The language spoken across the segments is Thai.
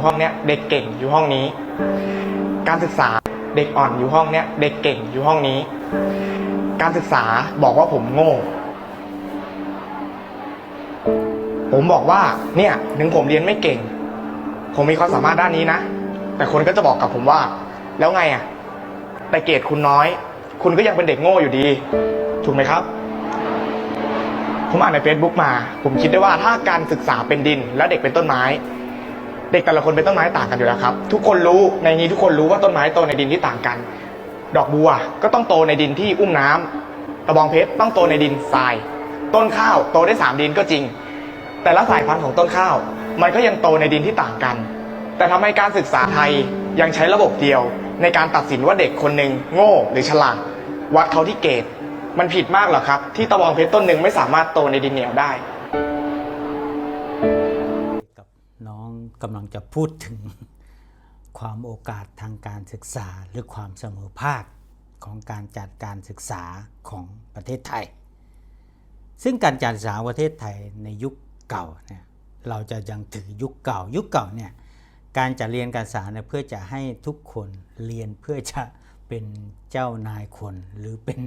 อยู่ห้องเนี้ยเด็กเก่งอยู่ห้องนี้ การศึกษาเด็กอ่อนอยู่ห้องเนี้ยเด็กเก่งอยู่ห้องนี้ การศึกษาบอกว่าผมโง่ ผมบอกว่าเนี่ยถึงผมเรียนไม่เก่ง ผมมีความสามารถด้านนี้นะ แต่คนก็จะบอกกับผมว่า แล้วไงอะแต่เกรดคุณน้อย คุณก็ยังเป็นเด็กโง่อยู่ดี ถูกไหมครับผมอ่านใน Facebook มา ผมคิดได้ว่าถ้าการศึกษาเป็นดิน และเด็กเป็นต้นไม้ เด็กแต่ละคนเป็นต้นไม้ต่างกันอยู่แล้วครับ ทุกคนรู้ในนี้ทุกคนรู้ว่าต้นไม้โตในดินที่ต่างกัน ดอกบัวก็ต้องโตในดินที่อุ้มน้ำตะบองเพชรต้องโตในดินทราย ต้นข้าวโตได้สามดินก็จริง แต่ละสายพันธุ์ของต้นข้าว มันก็ยังโตในดินที่ต่างกัน แต่ทำไมการศึกษาไทยยังใช้ระบบเดียว ในการตัดสินว่าเด็กคนหนึ่งโง่หรือฉลาดวัดเขาที่เกรดมันผิดมากเหรอครับ ที่ตะบองเพชรต้นหนึ่งไม่สามารถโตในดินเหนียวได้ น้องกำลังจะพูดถึงความโอกาสทางการศึกษาหรือความเสมอภาคของการจัดการศึกษาของประเทศไทย ซึ่งการจัดศึกษาประเทศไทยในยุคเก่าเนี่ยเราจะยังถือยุคเก่า ยุคเก่าเนี่ยการจะเรียนการศึกษาเนี่ยเพื่อจะให้ทุกคนเรียนเพื่อจะเป็นเจ้านายคนหรือเป็น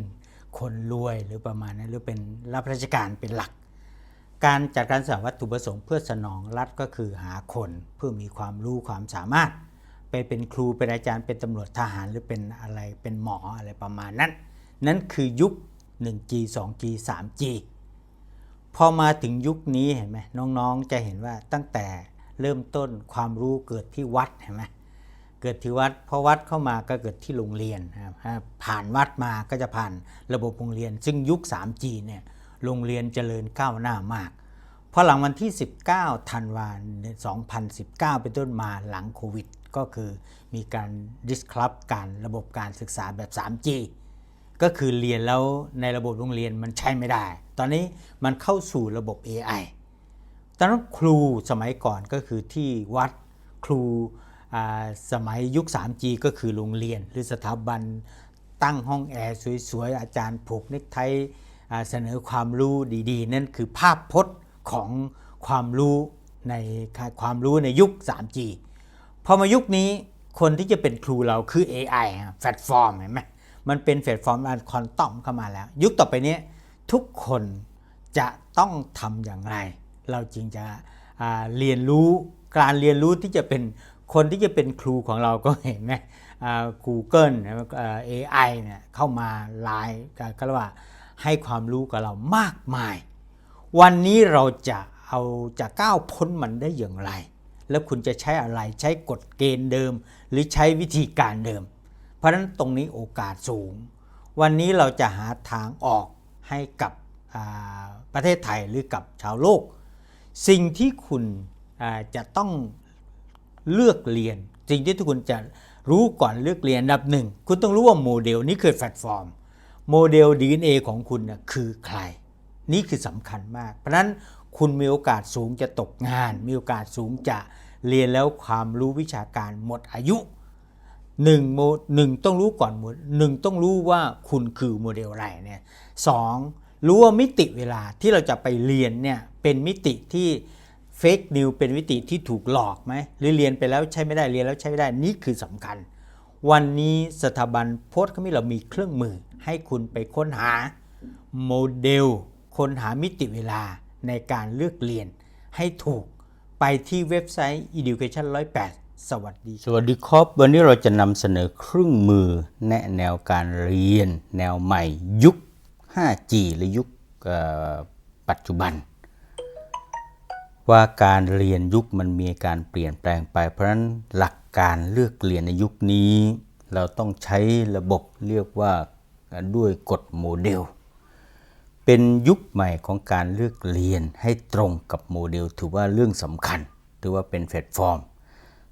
คนรวยหรือประมาณนั้นหรือเป็นรับราชการเป็นหลัก การจัดการศึกษาวัตถุประสงค์เพื่อสนองรัฐก็คือหาคนเพื่อมีความรู้ความสามารถ ไปเป็นครูเป็นอาจารย์เป็นตำรวจทหารหรือเป็นอะไรเป็นหมออะไรประมาณนั้น นั่นคือยุค 1G 2G 3G พอมาถึงยุคนี้เห็นไหมน้องๆจะเห็นว่าตั้งแต่เริ่มต้นความรู้เกิดที่วัดเห็นไหมเกิดที่วัดพอวัดเข้ามาก็เกิดที่โรงเรียนครับผ่านวัดมาก็จะผ่านระบบโรงเรียน ซึ่งยุค 3G เนี่ย โรงเรียนเจริญก้าวหน้ามากพอหลังวันที่ 19 ธันวาคม 2019 เป็นต้นมาหลังโควิด ก็คือมีการดิสครับการระบบการศึกษาแบบ 3G ก็คือเรียนแล้วในระบบโรงเรียนมันใช้ไม่ได้ ตอนนี้มันเข้าสู่ระบบ AI ตอนนั้นครูสมัยก่อนก็คือที่วัดครูสมัยยุค 3G ก็คือโรงเรียน หรือสถาบันตั้งห้องแอร์สวยๆ อาจารย์ผูกเนกไทอ่า เสนอความรู้ดีๆ นั่นคือภาพพจน์ของความรู้ในความรู้ในยุค 3G พอมายุคนี้คนที่จะเป็นครูเราคือ AI แพลตฟอร์มเห็นไหมมันเป็นแพลตฟอร์มอันคอนตอมเข้ามาแล้ว ยุคต่อไปนี้ทุกคนจะต้องทำอย่างไร เราจึงจะเรียนรู้การเรียนรู้ที่จะเป็นคนที่จะเป็นครูของเราก็เห็นไหม Google อ่า AI เนี่ยเข้ามาไลน์ก็เรียกว่า ให้ความรู้กับเรามากมาย วันนี้เราจะเอาจะก้าวพ้นมันได้อย่างไร แล้วคุณจะใช้อะไรใช้กฎเกณฑ์เดิม หรือใช้วิธีการเดิม เพราะฉะนั้นตรงนี้โอกาสสูง วันนี้เราจะหาทางออกให้กับประเทศไทยหรือกับชาวโลก สิ่งที่คุณจะต้องเลือกเรียน สิ่งที่ทุกคนจะรู้ก่อนเลือกเรียนอันดับหนึ่ง คุณต้องรู้ว่าโมเดลนี้คือแพลตฟอร์ม โมเดล DNA ของคุณน่ะคือใคร นี่คือสำคัญมาก เพราะฉะนั้นคุณมีโอกาสสูงจะตกงาน มีโอกาสสูงจะเรียนแล้วความรู้วิชาการหมดอายุหนึ่งโมหนึ่งต้องรู้ก่อนหมดหนึ่งต้องรู้ว่าคุณคือโมเดลอะไรเนี่ยสองรู้ว่ามิติเวลาที่เราจะไปเรียนเนี่ยเป็นมิติที่เฟกนิวเป็นมิติที่ถูกหลอกไหมหรือเรียนไปแล้วใช้ไม่ได้เรียนแล้วใช้ไม่ได้นี่คือสำคัญ วันนี้สถาบันโพสต์เขามีเรามีเครื่องมือ ให้คุณไปค้นหาโมเดล ค้นหามิติเวลาในการเลือกเรียน ให้ถูกไปที่เว็บไซต์ education 108 สวัสดี สวัสดีครับ วันนี้เราจะนำเสนอเครื่องมือ แนะแนวการเรียน แนวใหม่ยุค 5G หรือยุคปัจจุบัน ว่าการเรียนยุคมันมีการเปลี่ยนแปลงไปเพราะฉะนั้นหลัก การเลือกเรียนในยุคนี้ เราต้องใช้ระบบเรียกว่าด้วยกฎโมเดล เป็นยุคใหม่ของการเลือกเรียนให้ตรงกับโมเดล ถือว่าเรื่องสำคัญ ถือว่าเป็นแพลตฟอร์ม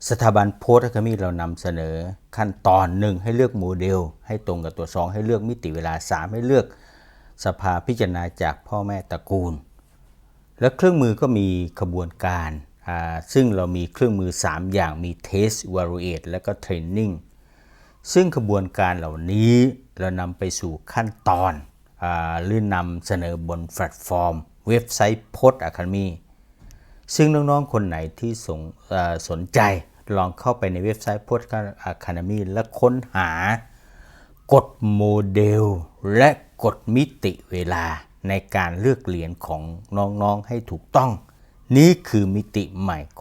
สถาบันโพสต์คมีเรานำเสนอขั้นตอนหนึ่งให้เลือกโมเดล ให้ตรงกับตัว 2 ให้เลือกมิติเวลา 3 ให้เลือกสภาพิจารณาจากพ่อแม่ตระกูล และเครื่องมือก็มีขบวนการ ซึ่งเรามีเครื่องมือ 3 อย่างมี Test Evaluate และก็ Training ซึ่งขบวนการเหล่านี้เรานำไปสู่ขั้นตอนอหรือนำเสนอบนแพลตฟอร์ม เว็บไซต์โพสอะคาเดมีซึ่งน้องๆ คนไหนที่สนใจลองเข้าไปในเว็บไซต์โพสอะคาเดมีและค้นหากฎโมเดล และกฎมิติเวลาในการเลือกเหรียญของน้องๆให้ถูกต้อง นี่คือมิติใหม่ของ